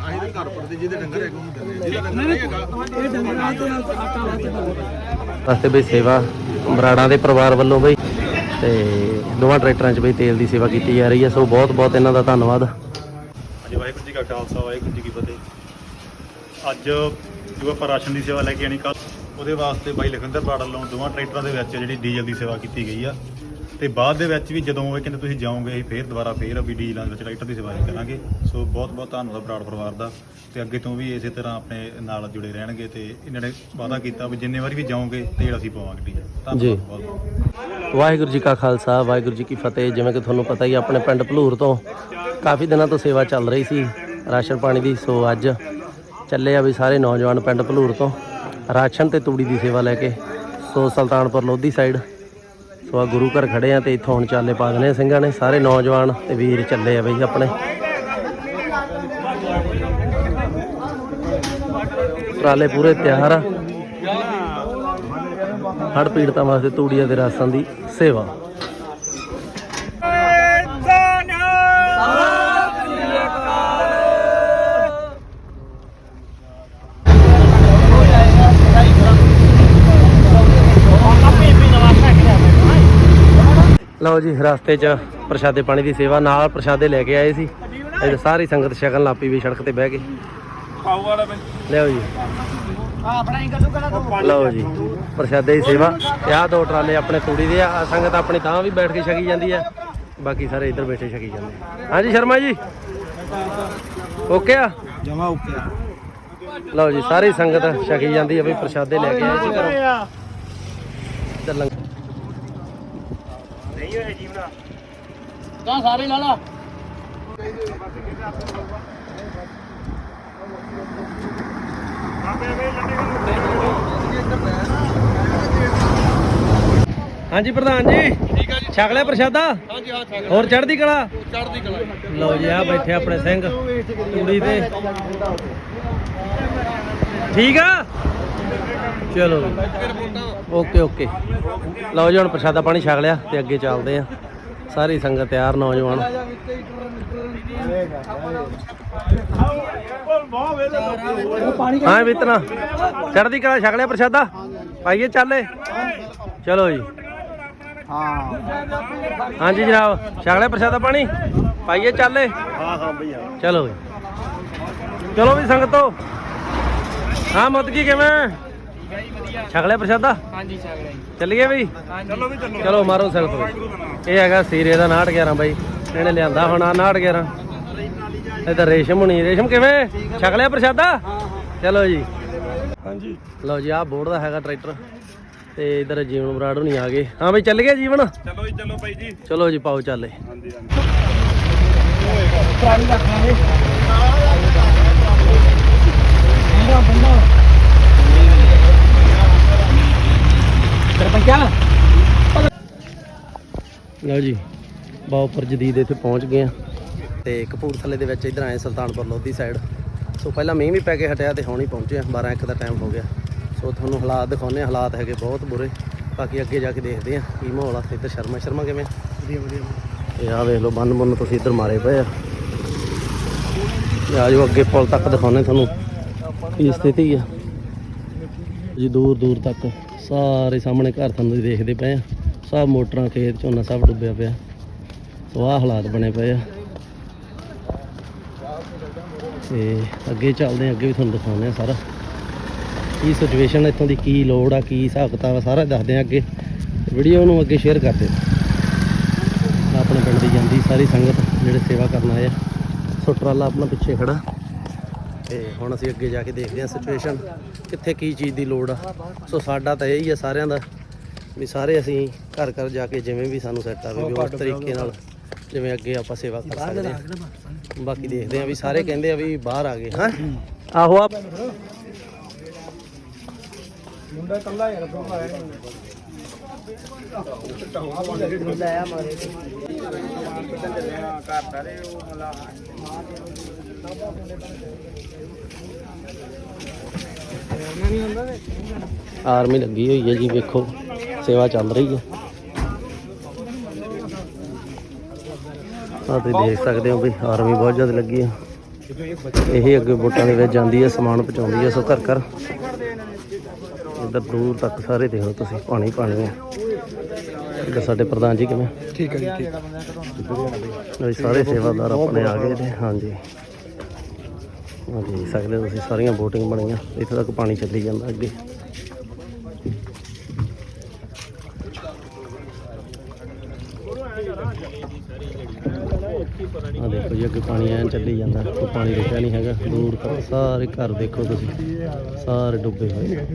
ਅਸੀਂ ਵੀ ਘਰ ਪੜਦੇ ਜਿਹਦੇ ਡੰਗਰ ਹੈਗੇ ਉਹਨੂੰ ਦਿੰਦੇ ਜਿਹਦਾ ਡੰਗਰ ਨਹੀਂ ਹੈਗਾ ਵਾਸਤੇ ਬਈ ਸੇਵਾ ਬਰਾੜਾਂ ਦੇ ਪਰਿਵਾਰ ਵੱਲੋਂ ਬਈ ਤੇ ਦੋਵਾਂ ਟਰੈਕਟਰਾਂ 'ਚ ਬਈ ਤੇਲ ਦੀ ਸੇਵਾ ਕੀਤੀ ਜਾ ਰਹੀ ਹੈ, ਸੋ ਬਹੁਤ ਬਹੁਤ ਇਹਨਾਂ ਦਾ ਧੰਨਵਾਦ। ਹਾਂਜੀ, ਵਾਹਿਗੁਰੂ ਜੀ ਕਾ ਖਾਲਸਾ, ਵਾਹਿਗੁਰੂ ਜੀ ਕੀ ਫਤਿਹ। ਅੱਜ ਜੋ ਆਪਾਂ ਰਾਸ਼ਨ ਦੀ ਸੇਵਾ ਲੈ ਕੇ ਆਣੀ ਕੱਲ ਉਹਦੇ ਵਾਸਤੇ ਬਾਈ ਲਖਿੰਦਰ ਬਾੜ ਵੱਲੋਂ ਦੋਵਾਂ ਟਰੈਕਟਰਾਂ ਦੇ ਵਿੱਚ ਜਿਹੜੀ ਡੀਜ਼ਲ ਦੀ ਸੇਵਾ ਕੀਤੀ ਗਈ ਆ। ਤੇ ਬਾਅਦ ਦੇ ਵਿੱਚ ਵੀ ਜਦੋਂ ਇਹ ਕਹਿੰਦੇ ਤੁਸੀਂ ਜਾਓਗੇ ਫੇਰ ਦੁਬਾਰਾ ਫੇਰ ਵੀ ਡੀਜ਼ਲਾਂ ਦੇ ਵਿੱਚ ਟਰੈਕਟਰ ਦੀ ਸੇਵਾ ਕਰਾਂਗੇ। ਸੋ ਬਹੁਤ ਬਹੁਤ ਧੰਨਵਾਦ ਬਰਾੜ ਪਰਿਵਾਰ ਦਾ। ਤੇ ਅੱਗੇ ਤੋਂ ਵੀ ਇਸੇ ਤਰ੍ਹਾਂ ਆਪਣੇ ਨਾਲ ਜੁੜੇ ਰਹਿਣਗੇ ਤੇ ਇਹਨਾਂ ਨੇ ਵਾਅਦਾ ਕੀਤਾ ਵੀ ਜਿੰਨੇ ਵਾਰੀ ਵੀ ਜਾਓਗੇ ਤੇਲ ਅਸੀਂ ਪਵਾਵਾਂਗੇ ਡੀਜ਼ਲ। ਜੀ। ਧੰਨਵਾਦ ਬਹੁਤ। ਵਾਹਿਗੁਰੂ ਜੀ ਕਾ ਖਾਲਸਾ ਵਾਹਿਗੁਰੂ ਜੀ ਕੀ ਫਤਿਹ। ਜਿਵੇਂ ਕਿ ਤੁਹਾਨੂੰ ਪਤਾ ਹੈ, ਆਪਣੇ ਪਿੰਡ ਭਲੂਰ ਤੋਂ ਕਾਫੀ ਦਿਨਾਂ ਤੋਂ ਸੇਵਾ ਚੱਲ ਰਹੀ ਸੀ ਰਾਸ਼ਨ ਪਾਣੀ ਦੀ। ਸੋ ਅੱਜ ਚੱਲੇ ਆ ਵੀ ਸਾਰੇ ਨੌਜਵਾਨ ਪਿੰਡ ਭਲੂਰ ਤੋਂ ਰਾਸ਼ਨ ਤੇ ਤੂੜੀ ਦੀ ਸੇਵਾ ਲੈ ਕੇ। So Sultanpur Lodhi side so ਆ ਗੁਰੂ ਘਰ ਖੜੇ ਆ ਤੇ ਇੱਥੋਂ ਹੁਣ ਚਾਲੇ ਪਾ ਦਨੇ ਸਿੰਘਾਂ ਨੇ। ਸਾਰੇ ਨੌਜਵਾਨ ਤੇ ਵੀਰ ਚੱਲੇ ਆ ਬਈ ਆਪਣੇ। ਟਰਾਲੇ ਪੂਰੇ ਤਿਆਰ ਆ। ਹੜ ਪੀੜਤਾਂ ਵਾਸਤੇ ਤੂੜੀਆਂ ਦੇ ਰਾਸਾਂ ਦੀ ਸੇਵਾ। ਲਓ ਜੀ ਰਸਤੇ 'ਚ ਪ੍ਰਸ਼ਾਦੇ ਪਾਣੀ ਦੀ ਸੇਵਾ ਨਾਲ ਪ੍ਰਸ਼ਾਦੇ ਲੈ ਕੇ ਆਏ ਸੀ। ਇਹ ਸਾਰੀ ਸੰਗਤ ਛਕਣ ਲੱਪੀ ਵੀ ਸੜਕ ਤੇ ਬਹਿ ਕੇ ਲਿਓ ਜੀ। ਲਓ ਜੀ ਪ੍ਰਸ਼ਾਦੇ ਦੀ ਸੇਵਾ। ਤੇ ਆਹ ਦੋ ਟਰਾਲੇ ਆਪਣੇ ਤੂੜੀ ਦੇ ਆ ਸੰਗਤ ਆਪਣੀ ਤਾਂ ਵੀ ਬੈਠ ਕੇ ਛਕੀ ਜਾਂਦੀ ਆ। ਬਾਕੀ ਸਾਰੇ ਇੱਧਰ ਬੈਠੇ ਛਕੀ ਜਾਂਦੇ। ਹਾਂਜੀ ਸ਼ਰਮਾ ਜੀ। ਓਕੇ ਆ? ਜਮਾ ਓਕੇ ਲਓ ਜੀ ਸਾਰੀ ਸੰਗਤ ਛਕੀ ਜਾਂਦੀ ਆ ਵੀ ਪ੍ਰਸ਼ਾਦੇ ਲੈ ਕੇ ਆਏ ਸੀ ਘਰੋਂ ਤੇ ਲੰਗ- ਹਾਂਜੀ ਪ੍ਰਧਾਨ ਜੀ। ਠੀਕ ਆ ਜੀ। ਛਕ ਲਿਆ ਪ੍ਰਸ਼ਾਦਾ? ਹਾਂਜੀ ਹਾਂ ਛਕ ਹੋਰ ਚੜ੍ਹਦੀ ਕਲਾ? ਚੜਦੀ ਕਲਾ ਲਓ ਜੀ ਆ ਬੈਠੇ ਆਪਣੇ ਸਿੰਘ ਤੂੜੀ ਤੇ। ਠੀਕ ਆ? ਚਲੋ। Okay okay. ਲਓ ਜੀ, ਹੁਣ ਪ੍ਰਸ਼ਾਦਾ ਪਾਣੀ ਛਕ ਲਿਆ ਤੇ ਅੱਗੇ ਚੱਲਦੇ ਆ। ਸਾਰੀ ਸੰਗਤ ਤਿਆਰ, ਨੌਜਵਾਨ। ਹਾਂ ਵਿਤਨਾ ਚੜ੍ਹਦੀ ਕਲਾ ਛਕ ਲਿਆ ਪ੍ਰਸ਼ਾਦਾ। ਪਾਈਏ ਚੱਲੇ। ਚਲੋ ਜੀ। ਹਾਂ ਹਾਂਜੀ ਜਨਾਬ, ਛਕ ਲਿਆ ਪ੍ਰਸ਼ਾਦਾ ਪਾਣੀ। ਪਾਈਏ ਚੱਲੇ। ਹਾਂ ਹਾਂ ਬਈ ਚਲੋ ਵੀ ਚਲੋ ਵੀ ਸੰਗਤੋ। ਹਾਂ ਮੁੱਤ ਕੀ ਕਿਵੇਂ? ਛਕ ਲਿਆ ਪ੍ਰਸ਼ਾਦਾ? ਹਾਂਜੀ ਛਕ ਲਿਆ ਚੱਲੀਏ ਬਈ? ਚਲੋ ਵੀ ਚੱਲੋ। ਚਲੋ ਮਾਰੋ ਸੰਗਤ ਇਹ ਹੈਗਾ ਸੀਰੇ ਦਾ 911 ਬਾਈ। ਇਹਨੇ ਲਿਆਂਦਾ ਹੁਣ ਆ 911 ਇਧਰ ਰੇਸ਼ਮ ਹੁਣੀ ਰੇਸ਼ਮ ਕਿਵੇਂ? ਛਕ ਲਿਆ ਪ੍ਰਸ਼ਾਦਾ? ਚਲੋ ਜੀ। ਹਾਂਜੀ। ਲਓ ਜੀ ਆਹ ਬੋਰਡ ਦਾ ਹੈਗਾ ਟਰੈਕਟਰ। ਤੇ ਇਧਰ ਜੀਵਨ ਬਰਾੜ ਹੁਣੀ ਆ ਗਏ। ਹਾਂ ਬਈ ਚੱਲ ਗਏ ਜੀਵਨ? ਚਲੋ ਜੀ ਚਲੋ ਬਾਈ ਜੀ। ਚਲੋ ਜੀ ਪਾਓ ਚੱਲੇ। ਹਾਂਜੀ ਹਾਂਜੀ। ਲਓ ਜੀ ਬਾਉਪਰ ਜਦੀਦ ਇੱਥੇ ਪਹੁੰਚ ਗਏ ਆ। ਤੇ ਕਪੂਰਥਲੇ ਦੇ ਵਿੱਚ ਇਧਰ ਆਏ ਸੁਲਤਾਨਪੁਰ ਲੋਧੀ ਸਾਈਡ ਸੋ ਪਹਿਲਾਂ ਮੀਂਹ ਵੀ ਪੈ ਕੇ ਹਟਿਆ ਤੇ ਹੁਣ ਹੀ ਪਹੁੰਚੇ ਆ। 12 1 ਦਾ ਟਾਈਮ ਹੋ ਗਿਆ। ਸੋ ਤੁਹਾਨੂੰ ਹਾਲਾਤ ਦਿਖਾਉਂਦੇ ਆ। ਹਾਲਾਤ ਹੈਗੇ ਬਹੁਤ ਬੁਰੇ। ਬਾਕੀ ਅੱਗੇ ਜਾ ਕੇ ਦੇਖਦੇ ਆ ਕੀ ਮਾਹੌਲ ਆ। ਇੱਧਰ ਸ਼ਰਮਾ ਸ਼ਰਮਾ ਕਿਵੇਂ? ਵਧੀਆ ਵਧੀਆ। ਤੇ ਆਹ ਵੇਖ ਲਓ ਬੰਨ ਬੰਨ ਤੁਸੀਂ ਇੱਧਰ ਮਾਰੇ ਪਏ ਆ। ਆ ਜਾਓ ਅੱਗੇ ਪੁਲ ਤੱਕ ਦਿਖਾਉਂਦੇ ਤੁਹਾਨੂੰ ਕੀ ਸਥਿਤੀ ਆ। ਜੀ ਦੂਰ ਦੂਰ ਤੱਕ। ਸਾਰੇ ਸਾਹਮਣੇ ਘਰ ਤੁਹਾਨੂੰ ਦੇਖਦੇ ਪਏ ਆ। ਸਭ ਮੋਟਰਾਂ ਖੇਤ ਝੋਨਾ ਸਭ ਡੁੱਬਿਆ ਪਿਆ। ਸੋ ਆਹ ਹਾਲਾਤ ਬਣੇ ਪਏ ਆ। ਤੇ ਅੱਗੇ ਚੱਲਦੇ ਆ ਅੱਗੇ ਵੀ ਤੁਹਾਨੂੰ ਦਿਖਾਉਂਦੇ ਆ ਸਾਰਾ। ਕੀ ਸਿਚੁਏਸ਼ਨ ਇੱਥੋਂ ਦੀ ਕੀ ਲੋੜ ਆ, ਕੀ ਹਿਸਾਬ ਕਿਤਾਬ ਆ, ਸਾਰਾ ਦੱਸਦੇ ਆ ਅੱਗੇ। ਵੀਡੀਓ ਨੂੰ ਅੱਗੇ ਸ਼ੇਅਰ ਕਰਦੇ ਆਪਣੇ ਪਿੰਡ ਦੀ ਜਾਂਦੀ ਸਾਰੀ ਸੰਗਤ ਜਿਹੜੇ ਸੇਵਾ ਕਰਨ ਆਏ ਆ। ਸੋ ਟਰਾਲਾ ਆਪਣਾ ਪਿੱਛੇ ਖੜਾ। ਤੇ ਹੁਣ ਅਸੀਂ ਅੱਗੇ ਜਾ ਕੇ ਦੇਖਦੇ ਹਾਂ ਸਿਚੁਏਸ਼ਨ ਕਿੱਥੇ ਕੀ ਚੀਜ਼ ਦੀ ਲੋੜ ਆ। ਸੋ ਸਾਡਾ ਤਾਂ ਇਹੀ ਆ ਸਾਰਿਆਂ ਦਾ ਵੀ ਸਾਰੇ ਅਸੀਂ ਘਰ ਘਰ ਜਾ ਕੇ ਜਿਵੇਂ ਵੀ ਸਾਨੂੰ ਸੈੱਟ ਆਵੇ ਵੀ ਉਸ ਤਰੀਕੇ ਨਾਲ ਜਿਵੇਂ ਅੱਗੇ ਆਪਾਂ ਸੇਵਾ ਕਰ ਸਕਦੇ ਹਾਂ। ਬਾਕੀ ਦੇਖਦੇ ਆ ਵੀ ਸਾਰੇ ਕਹਿੰਦੇ ਆ ਵੀ ਬਾਹਰ ਆ ਗਏ। ਹਾਂ? ਆਹੋ ਆ ਮੁੰਡਾ ਕੱਲਾ ਯਾਰ ਦੋ ਆਇਆ ਆਰਮੀ ਲੱਗੀ ਹੋਈ ਹੈ ਜੀ ਵੇਖੋ ਸੇਵਾ ਚੱਲ ਰਹੀ ਹੈ। ਤੁਸੀਂ ਦੇਖ ਸਕਦੇ ਹੋ ਵੀ ਆਰਮੀ ਬਹੁਤ ਜ਼ਿਆਦਾ ਲੱਗੀ ਆ ਇਹ ਅੱਗੇ ਵੋਟਾਂ ਦੇ ਵਿੱਚ ਜਾਂਦੀ ਹੈ ਸਮਾਨ ਪਹੁੰਚਾਉਂਦੀ ਹੈ ਸੋ ਘਰ ਘਰ ਇੱਧਰ ਦੂਰ ਤੱਕ ਸਾਰੇ ਦੇਖ ਤੁਸੀਂ ਪਾਣੀ ਪਾਣੀ ਹੈ। ਇੱਧਰ ਸਾਡੇ ਪ੍ਰਧਾਨ ਜੀ ਕਿਵੇਂ? ਠੀਕ ਹੈ ਜੀ ਠੀਕ ਸਾਰੇ ਸੇਵਾਦਾਰ ਆਪਣੇ ਆ ਗਏ ਨੇ ਹਾਂਜੀ। ਹਾਂ ਦੇਖ ਸਕਦੇ ਹੋ ਤੁਸੀਂ, ਸਾਰੀਆਂ VOTING ਬਣੀਆਂ। ਇੱਥੇ ਤੱਕ ਪਾਣੀ ਚੱਲੀ ਜਾਂਦਾ ਅੱਗੇ। ਆ ਦੇਖੋ ਜੀ, ਅੱਗੇ ਪਾਣੀ ਐਨ ਚੱਲੀ ਜਾਂਦਾ। ਕੋਈ ਪਾਣੀ ਰੁਕਿਆ ਨਹੀਂ ਹੈਗਾ। ਦੂਰ ਤੱਕ ਸਾਰੇ ਘਰ ਦੇਖੋ ਤੁਸੀਂ। ਸਾਰੇ ਡੁੱਬੇ ਹੋਏ।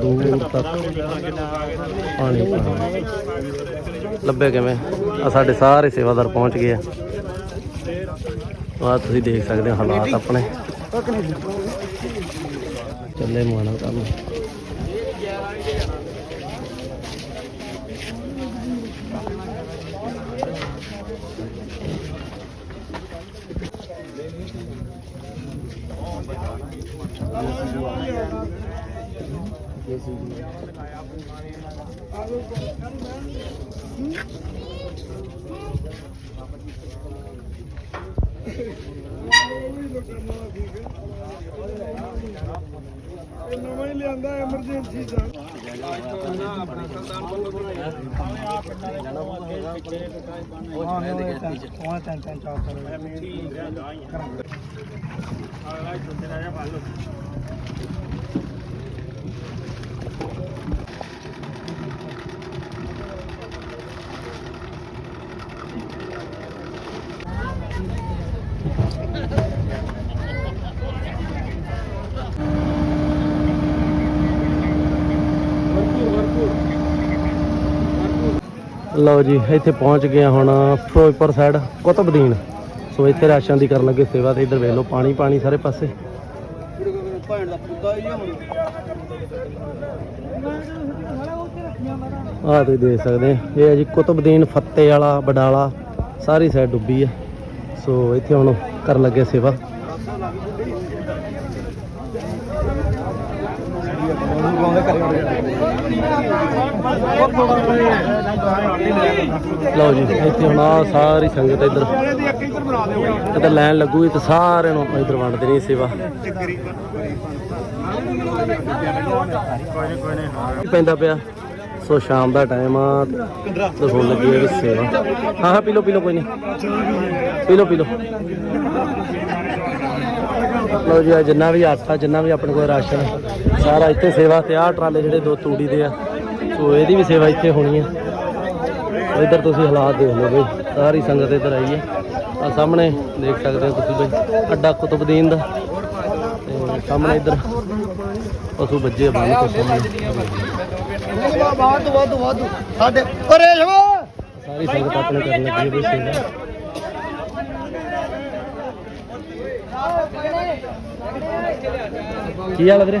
ਦੂਰ ਤੱਕ ਪਾਣੀ ਪਾਣੀ ਲੱਭੇ ਕਿਵੇਂ? ਆ ਸਾਡੇ ਸਾਰੇ ਸੇਵਾਦਾਰ ਪਹੁੰਚ ਗਏ ਆ। ਆ ਤੁਸੀਂ ਦੇਖ ਸਕਦੇ ਹੋ ਹਾਲਾਤ ਆਪਣੇ। ਚੱਲੇ ਮਾਣਾ ਕੰਮ। ਨਵਾਂ ਹੀ ਲਿਆਂਦਾ ਐਮਰਜੈਂਸੀ ਦਾ ਲਓ ਜੀ, ਇੱਥੇ ਪਹੁੰਚ ਗਏ ਹੁਣ ਫਿਰੋਜ਼ਪੁਰ ਸਾਈਡ ਕੁਤਬਦੀਨ। ਸੋ ਇੱਥੇ ਰਾਸ਼ਨ ਦੀ ਕਰਨ ਲੱਗੇ ਸੇਵਾ ਤੇ ਇੱਧਰ ਵੇਖ ਲਓ, ਪਾਣੀ ਪਾਣੀ ਸਾਰੇ ਪਾਸੇ। ਆਹ ਤੁਸੀਂ ਦੇਖ ਸਕਦੇ ਆ, ਇਹ ਹੈ ਜੀ ਕੁਤਬਦੀਨ ਫੱਤੇ ਵਾਲਾ, ਬਡਾਲਾ, ਸਾਰੀ ਸਾਈਡ ਡੁੱਬੀ ਆ। ਸੋ ਇੱਥੇ ਹੁਣ ਕਰਨ ਲੱਗੇ ਸੇਵਾ। ਲਓ ਜੀ, ਇੱਥੇ ਹੁਣ ਆਹ ਸਾਰੀ ਸੰਗਤ ਇੱਧਰ ਇੱਧਰ ਲਾਈਨ ਲੱਗੂਗੀ ਤੇ ਸਾਰਿਆਂ ਨੂੰ ਆਪਾਂ ਇੱਧਰ ਵੰਡਦੇ ਦੇਣੀ ਸੇਵਾ। ਪੈਂਦਾ ਪਿਆ? ਸੋ ਸ਼ਾਮ ਦਾ ਟਾਈਮ ਆ ਤੇ ਹੁਣ ਲੱਗੀ ਹੈ ਸੇਵਾ। ਹਾਂ ਹਾਂ, ਪੀ ਲਓ ਪੀ ਲਓ, ਕੋਈ ਨਹੀਂ। ਪੀ ਲਓ ਪੀ ਲਓ। ਲਓ ਜੀ, ਆਹ ਜਿੰਨਾ ਵੀ ਆਟਾ ਜਿੰਨਾ ਵੀ ਆਪਣੇ ਕੋਲ ਰਾਸ਼ਨ, ਸਾਰਾ ਇੱਥੇ ਸੇਵਾ ਤੇ ਆਹ ਟਰਾਲੇ ਜਿਹੜੇ ਦੋ ਤੂੜੀ ਦੇ ਆ, ਸੋ ਇਹਦੀ ਵੀ ਸੇਵਾ ਇੱਥੇ ਹੋਣੀ ਹੈ ਇੱਧਰ ਤੁਸੀਂ ਹਾਲਾਤ ਦੇਖ ਲਓ ਬਈ, ਸਾਰੀ ਸੰਗਤ ਇੱਧਰ ਆਈ ਹੈ। ਆ ਸਾਹਮਣੇ ਦੇਖ ਸਕਦੇ ਹੋ ਤੁਸੀਂ ਬਈ, ਅੱਡਾ ਕੁਤਬਦੀਨ ਦਾ। ਤੇ ਸਾਹਮਣੇ ਇੱਧਰ ਪਸ਼ੂ ਬੱਜੇ ਬੰਨ ਤੋਂ ਸਾਹਮਣੇ। ਵਾਧੂ ਵਾਧੂ ਵਾਧੂ ਸਾਡੇ ਓਰੇ ਜਮਾ ਸਾਰੀ ਸੰਗਤ ਆਪਣੇ ਕਰਨ ਲੱਗੀ ਬਈ ਸੇਵਾ। ਕੀ ਹਾਲ ਵੀਰੇ?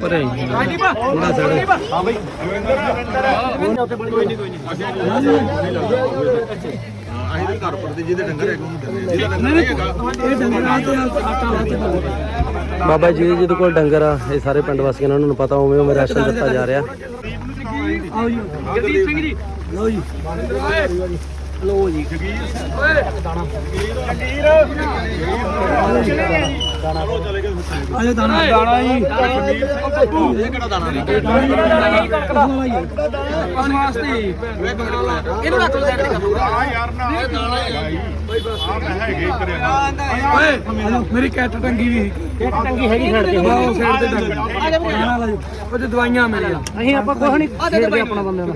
ਪਰੇ ਥੋੜਾ ਸਾਈਡ ਅਸੀਂ ਤਾਂ ਘਰ ਪੜਦੇ ਜਿਹਦੇ ਡੰਗਰ ਹੈਗੇ ਉਹਨੂੰ ਦਿੰਦੇ ਜਿਹਦਾ ਡੰਗਰ ਨਹੀਂ ਹੈਗਾ ਬਾਬਾ ਜੀ ਦੇ ਜਿਹਦੇ ਕੋਲ ਡੰਗਰ ਆ, ਇਹ ਸਾਰੇ ਪਿੰਡ ਵਾਸੀਆਂ ਨੂੰ ਉਹਨਾਂ ਨੂੰ ਪਤਾ ਉਵੇਂ ਉਵੇਂ ਰਾਸ਼ਨ ਦਿੱਤਾ ਜਾ ਰਿਹਾ। ਗਰਦੀਪ ਸਿੰਘ ਜੀ ਆਜੋ ਦਾਣਾ। ਦਾਣਾ ਜੀ। ਇਹ ਕਿਹੜਾ ਦਾਣਾ ਨਹੀਂ ਪਾਣ ਵਾਸਤੇ ਇਹਨੂੰ ਰੱਖ ਲਓ ਆ ਯਾਰ ਨਾ। ਇਹ ਦਾਣਾ ਹੈਗਾ ਜੀ ਆ ਮੈਂ ਹੈਗੇ ਕਰਿਆ ਓਏ ਆਜੋ ਮੇਰੀ ਕੈਟ ਟੰਗੀ ਵੀ ਕਿਹੜੀ ਟੰਗੀ ਹੈਗੀ ਛੱਡ ਕੇ ਉਹ ਸਾਈਡ ਤੇ ਟੰਗੀ ਦਾਣਾ ਲਾਜੋ ਉਹ ਤੇ ਦਵਾਈਆਂ ਮੇਰੀਆਂ ਅਸੀਂ ਆਪਾਂ ਕੁਝ ਨਹੀਂ ਛੇੜਦੇ ਆਪਣਾ ਬੰਦੇ ਨੂੰ।